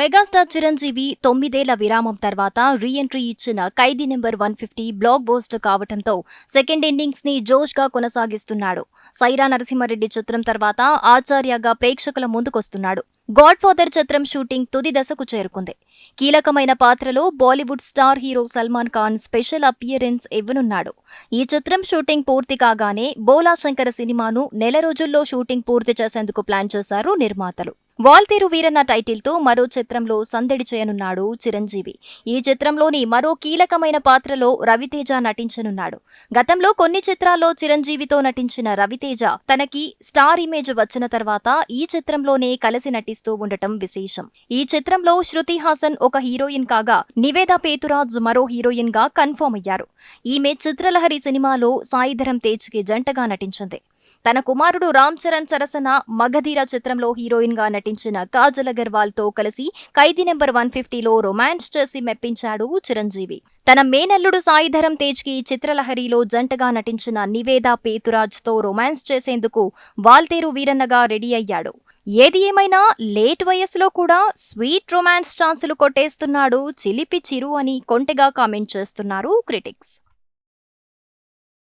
Megastar Chiranjeevi తొమ్మిదేళ్ళ విరామం తర్వాత reentry ఇచ్చిన Khaidi number one fifty blockbuster కావడంతో సెకండ్ ఇన్నింగ్స్ని జోష్గా కొనసాగిస్తున్నాడు. సైరా నరసింహారెడ్డి చిత్రం తర్వాత ఆచార్యగా ప్రేక్షకుల ముందుకొస్తున్నాడు. గాడ్ ఫాదర్ చిత్రం షూటింగ్ తుది దశకు చేరుకుంది. కీలకమైన పాత్రలో Bollywood star hero Salman Khan special appearance ఇవ్వనున్నాడు. ఈ చిత్రం షూటింగ్ పూర్తి కాగానే బోలా శంకర సినిమాను నెల రోజుల్లో షూటింగ్ పూర్తి చేసేందుకు ప్లాన్ చేశారు నిర్మాతలు. వాల్తేరు వీరన్న టైటిల్తో మరో చిత్రంలో సందడి చేయనున్నాడు చిరంజీవి. ఈ చిత్రంలోని మరో కీలకమైన పాత్రలో రవితేజ నటించనున్నాడు. గతంలో కొన్ని చిత్రాల్లో చిరంజీవితో నటించిన రవితేజ తనకి స్టార్ ఇమేజ్ వచ్చిన తర్వాత ఈ చిత్రంలోనే కలిసి నటిస్తూ ఉండటం విశేషం. ఈ చిత్రంలో శృతి హాసన్ ఒక హీరోయిన్ కాగా నివేద పేతురాజ్ మరో హీరోయిన్గా కన్ఫర్మ్ అయ్యారు. ఈమె చిత్రలహరి సినిమాలో సాయిధరం తేజ్కి జంటగా నటించింది. తన కుమారుడు రామ్ చరణ్ సరసన మగధీర చిత్రంలో హీరోయిన్గా నటించిన కాజల్ అగర్వాల్తో కలిసి ఖైదీ నెంబర్ వన్ ఫిఫ్టీలో రొమాన్స్ చేసి మెప్పించాడు చిరంజీవి. తన మేనల్లుడు సాయిధరం తేజ్కి చిత్రలహరిలో జంటగా నటించిన నివేదా పేతురాజ్తో రొమాన్స్ చేసేందుకు వాల్తేరు వీరన్నగా రెడీ అయ్యాడు. ఏది ఏమైనా లేట్ వయస్సులో కూడా స్వీట్ రొమాన్స్ ఛాన్సులు కొట్టేస్తున్నాడు చిలిపి చిరు అని కొంటెగా కామెంట్ చేస్తున్నారు క్రిటిక్స్.